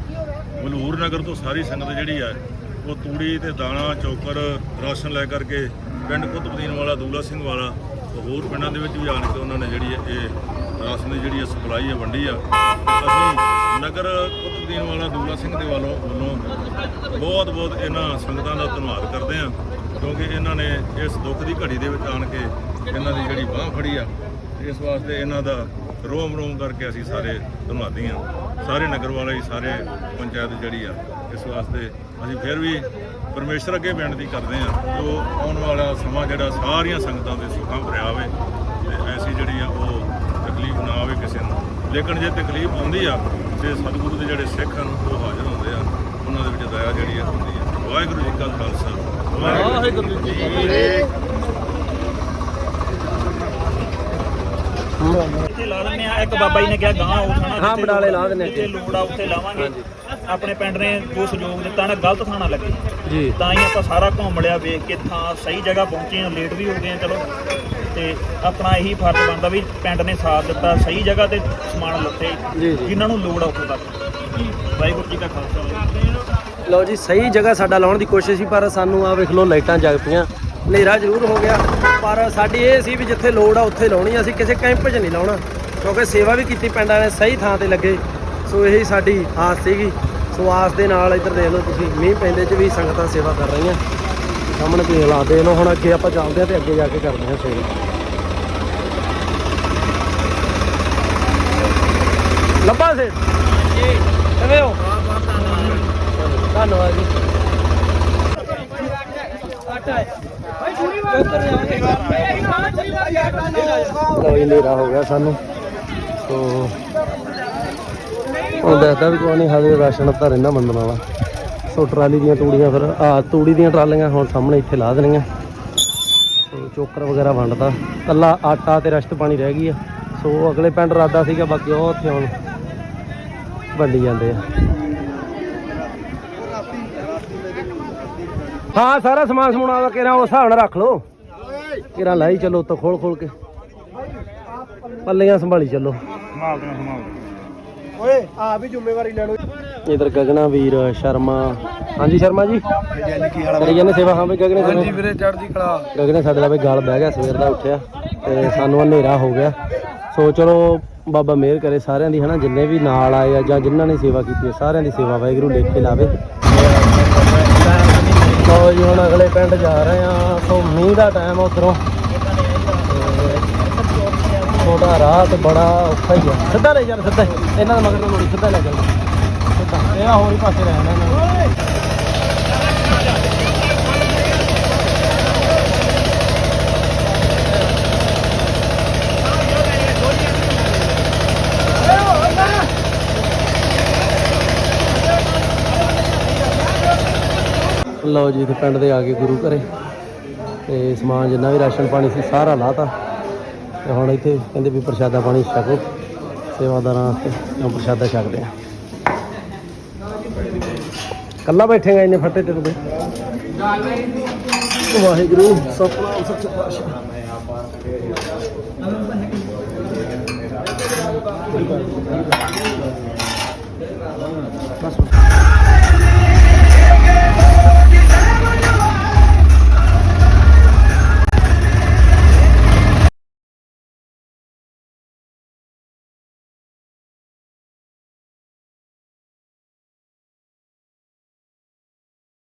ਮਲੂਰ ਨਗਰ ਤੋਂ ਸਾਰੀ ਸੰਗਤ ਜਿਹੜੀ ਆ, ਉਹ ਤੂੜੀ ਤੇ ਦਾਣਾ, ਚੋਕਰ, ਰਾਸ਼ਨ ਲੈ ਕਰਕੇ ਪਿੰਡ ਕੁਤਬਦੀਨ ਵਾਲਾ, ਦੂਲਾ ਸਿੰਘ ਵਾਲਾ ਹੋਰ ਪਿੰਡਾਂ ਦੇ ਵਿੱਚ ਵੀ ਆਣ ਕੇ ਉਹਨਾਂ ਨੇ ਜਿਹੜੀ ਹੈ ਇਹ ਰਾਸ਼ਨ ਦੀ ਜਿਹੜੀ ਸਪਲਾਈ ਹੈ ਵੰਡੀ ਆ। ਅਸੀਂ ਨਗਰ ਕੁਤਬਦੀਨ ਵਾਲਾ, ਦੂਲਾ ਸਿੰਘ ਦੇ ਵੱਲੋਂ ਵੱਲੋਂ ਬਹੁਤ ਬਹੁਤ ਇਹਨਾਂ ਸੰਗਤਾਂ ਦਾ ਧੰਨਵਾਦ ਕਰਦੇ ਆ ਕਿਉਂਕਿ ਇਹਨਾਂ ਨੇ ਇਸ ਦੁੱਖ ਦੀ ਘੜੀ ਦੇ ਵਿੱਚ ਆਣ ਕੇ ਇਹਨਾਂ ਦੀ ਜਿਹੜੀ ਬਾਹ ਫੜੀ ਆ ਇਸ ਵਾਸਤੇ ਇਹਨਾਂ ਦਾ ਰੋਮ ਰੋਮ ਕਰਕੇ ਅਸੀਂ ਸਾਰੇ ਧੰਨਵਾਦੀ ਆ ਸਾਰੇ ਨਗਰ ਵਾਲੇ ਸਾਰੇ ਪੰਚਾਇਤ ਜਿਹੜੀ ਆ, ਇਸ ਵਾਸਤੇ ਅਸੀਂ ਫਿਰ ਵੀ ਪਰਮੇਸ਼ਰ ਅੱਗੇ ਬੇਨਤੀ ਕਰਦੇ ਆ ਜੋ ਆਉਣ ਵਾਲਾ ਸਮਾਂ ਜਿਹੜਾ ਸਾਰੀਆਂ ਸੰਗਤਾਂ ਦੇ ਸੁੱਖਾਂ ਭਰਿਆ ਹੋਵੇ ਤੇ ਐਸੀ ਜਿਹੜੀ ਆ ਉਹ ਤਕਲੀਫ ਨਾ ਆਵੇ ਕਿਸੇ ਨੂੰ। ਲੇਕਿਨ ਜੇ ਤਕਲੀਫ ਆਉਂਦੀ ਆ ਤੇ ਸਤਿਗੁਰੂ ਦੇ ਜਿਹੜੇ ਸਿੱਖ ਹਨ, ਉਹ ਹਾਜ਼ਰ ਹੁੰਦੇ ਆ। ਉਹਨਾਂ ਦੇ ਵਿੱਚ ਦਇਆ ਜਿਹੜੀ ਆ ਹੁੰਦੀ ਆ। ਵਾਹਿਗੁਰੂ ਜੀ ਕਾ ਖਾਲਸਾ। ਵਾਹਿਗੁਰੂ ਜੀ ਕੀ ਫਤਿਹ। ਇੱਥੇ ਲਾ ਦਿੰਦੇ ਆ ਇੱਕ ਬਾਬਾ ਜੀ ਨੇ ਕਿਹਾ ਗਾਂ ਉਹ ਥਾਣਾ ਹਾਂ, ਬਡਾਲੇ ਲਾ ਦਿੰਦੇ ਆ। ਜਿੱਥੇ ਲੋੜ ਆ ਉੱਥੇ ਲਾਵਾਂਗੇ। ਆਪਣੇ ਪਿੰਡ ਨੇ ਜੋ ਸਹਿਯੋਗ ਦਿੱਤਾ ਨਾ ਗਲਤ ਥਾਣਾ ਲੱਗੇ। ਜੀ। ਤਾਂ ਹੀ ਆਪਾਂ ਸਾਰਾ ਘੁੰਮ ਲਿਆ ਵੇਖ ਕੇ ਥਾਂ ਸਹੀ ਜਗ੍ਹਾ ਪਹੁੰਚੇ ਆ ਲੇਟ ਵੀ ਹੋ ਗਏ ਆ ਚਲੋ। ਤੇ ਆਪਣਾ ਇਹੀ ਫਰਜ਼ ਬਣਦਾ ਵੀ ਪਿੰਡ ਨੇ ਸਾਥ ਦਿੱਤਾ ਸਹੀ ਜਗ੍ਹਾ ਤੇ ਸਮਾਨ ਲੱਤੇ। ਜਿਨ੍ਹਾਂ ਨੂੰ ਲੋੜ ਆ ਉੱਥੋਂ ਤੱਕ। ਵਾਹਿਗੁਰੂ ਜੀ ਕਾ ਖਾਲਸਾ। ਲਓ ਜੀ ਸਹੀ ਜਗ੍ਹਾ ਸਾਡਾ ਲਾਉਣ ਦੀ ਕੋਸ਼ਿਸ਼ ਸੀ ਪਰ ਸਾਨੂੰ ਆ ਵੇਖ ਲਓ ਲਾਈਟਾਂ ਜਗ ਪਈਆਂ। ਹਨੇਰਾ ਜ਼ਰੂਰ ਹੋ ਗਿਆ, ਪਰ ਸਾਡੀ ਇਹ ਸੀ ਵੀ ਜਿੱਥੇ ਲੋੜ ਆ ਉੱਥੇ ਲਾਉਣੀ ਅਸੀਂ ਕਿਸੇ ਕੈਂਪ 'ਚ ਨਹੀਂ ਲਾਉਣਾ, ਕਿਉਂਕਿ ਸੇਵਾ ਵੀ ਕੀਤੀ ਪਿੰਡਾਂ ਨੇ, ਸਹੀ ਥਾਂ ਤੇ ਲੱਗੇ, ਸੋ ਇਹੀ ਸਾਡੀ ਆਸ ਸੀਗੀ, ਸੋ ਆਸ ਦੇ ਨਾਲ ਇੱਧਰ ਦੇਖ ਲਓ ਤੁਸੀਂ, ਮੀਂਹ ਪੈਂਦੇ 'ਚ ਵੀ ਸੰਗਤਾਂ ਸੇਵਾ ਕਰ ਰਹੀਆਂ। ਸਾਹਮਣੇ ਤੁਸੀਂ ਹਾਲਾਤ ਦੇਖ ਲਓ, ਹੁਣ ਅੱਗੇ ਆਪਾਂ ਚੱਲਦੇ ਆ ਤੇ ਅੱਗੇ ਜਾ ਕੇ ਕਰਦੇ ਹਾਂ ਸੇਵਾ। ਲੱਭਾ ਸੇ? ਕਿਵੇਂ ਹੋ? ਧੰਨਵਾਦ ਜੀ। ਲਓ ਜੀ, ਹਨੇਰਾ ਹੋ ਗਿਆ ਸਾਨੂੰ। ਸੋ ਹੁਣ ਦੱਸਦਾ ਵੀ ਕੋਈ ਨਹੀਂ ਹਾਲੇ ਰਾਸ਼ਨ ਤਾਂ ਰਹਿੰਦਾ ਮੰਦਨ ਵਾਲਾ। ਸੋ ਟਰਾਲੀ ਦੀਆਂ ਤੂੜੀਆਂ ਫਿਰ, ਆ, ਤੂੜੀ ਦੀਆਂ ਟਰਾਲੀਆਂ ਹੁਣ ਸਾਹਮਣੇ ਇੱਥੇ ਲਾ ਦੇਣੀਆਂ। ਸੋ ਚੋਕਰ ਵਗੈਰਾ ਵੰਡਦਾ ਕੱਲਾ ਆਟਾ ਤੇ ਰਸ਼ਟ ਪਾਣੀ ਰਹਿ ਗਈ ਆ। ਸੋ ਅਗਲੇ ਪਿੰਡ ਰਾਦਾ ਸੀਗਾ, ਬਾਕੀ ਉਹ ਉੱਥੇ ਹੁਣ ਵੰਡੀ ਜਾਂਦੇ ਆ। ਹਾਂ ਸਾਰਾ ਸਮਾਨ ਸਮੂਨ ਦਾ ਕਿਹੜਾ ਉਸ ਹਿਸਾਬ ਨਾਲ ਰੱਖ ਲਓ। ਕਿਹੜਾ ਲਾਈ ਚੱਲੋ ਉੱਤੋਂ ਖੋਲ ਖੋਲ ਕੇ। ਪੱਲੀਆਂ ਸੰਭਾਲੀ ਚੱਲੋ। ਓਏ ਆ ਵੀ ਜ਼ਿੰਮੇਵਾਰੀ ਲੈ ਲਓ। ਇਧਰ ਗਗਨਾ ਵੀਰ ਸ਼ਰਮਾ। ਹਾਂਜੀ ਸ਼ਰਮਾ ਜੀ। ਕਰੀ ਜਾਂਦੇ ਸੇਵਾ? ਹਾਂ ਬਈ ਗਗਨੇ ਹਾਂਜੀ ਵੀਰੇ ਚੜ੍ਹਦੀ ਕਲਾ। ਗਗਨੇ ਸਾਡੇ ਦਾ ਵੀ ਗਲ ਬਹਿ ਗਿਆ ਸਵੇਰ ਦਾ ਉੱਠਿਆ ਤੇ ਸਾਨੂੰ ਹਨੇਰਾ ਹੋ ਗਿਆ। ਸੋ ਚਲੋ ਬਾਬਾ ਮਿਹਰ ਕਰੇ ਸਾਰਿਆਂ ਦੀ ਹਨਾ? ਜਿੰਨੇ ਵੀ ਨਾਲ ਆਏ ਆ ਜਾਂ ਜਿਨ੍ਹਾਂ ਨੇ ਸੇਵਾ ਕੀਤੀ ਹੈ ਸਾਰਿਆਂ ਦੀ ਸੇਵਾ ਵਾਹਿਗੁਰੂ ਲੇਖੇ ਲਾਵੇ। ਲਓ ਜੀ, ਹੁਣ ਅਗਲੇ ਪਿੰਡ ਜਾ ਰਹੇ ਆ ਸੋ ਮੀਂਹ ਦਾ ਟਾਈਮ ਉਧਰੋਂ। ਛੋਟਾ ਰਾਹ ਤੇ ਬੜਾ ਔਖਾ ਹੀ ਆ। ਸਿੱਧਾ ਲੈ ਚੱਲ, ਸਿੱਧਾ ਇਹਨਾਂ ਦਾ ਮਗਰ ਨੂੰ ਸਿੱਧਾ ਲੈ ਚੱਲ। ਸਿੱਧਾ। ਇਹ ਹੋਰ ਹੀ ਪਾਸੇ ਰਹਿਣਾ ਇਹਨਾਂ ਲਓ ਜੀ ਤੇ ਪਿੰਡ ਦੇ ਆ ਗਏ ਗੁਰੂ ਘਰੇ। ਤੇ ਸਮਾਨ ਜਿੰਨਾ ਵੀ ਰਾਸ਼ਨ ਪਾਣੀ ਸੀ, ਸਾਰਾ ਲਾਤਾ। ਤੇ ਹੁਣ ਇੱਥੇ ਕਹਿੰਦੇ ਵੀ ਪ੍ਰਸ਼ਾਦਾ ਪਾਣੀ ਛਕੋ। ਸੇਵਾਦਾਰਾਂ ਵਾਸਤੇ ਹੁਣ ਪ੍ਰਸ਼ਾਦਾ ਛਕਦੇ ਆ। ਕੱਲਾ ਬੈਠੇਗਾ ਇੰਨੇ ਫੱਟੇ ਤੇ ਤੇ? ਵਾਹਿਗੁਰੂ, ਸਤਨਾਮ, ਸੱਚਾ ਪਾਤਸ਼ਾਹ। ਬਸ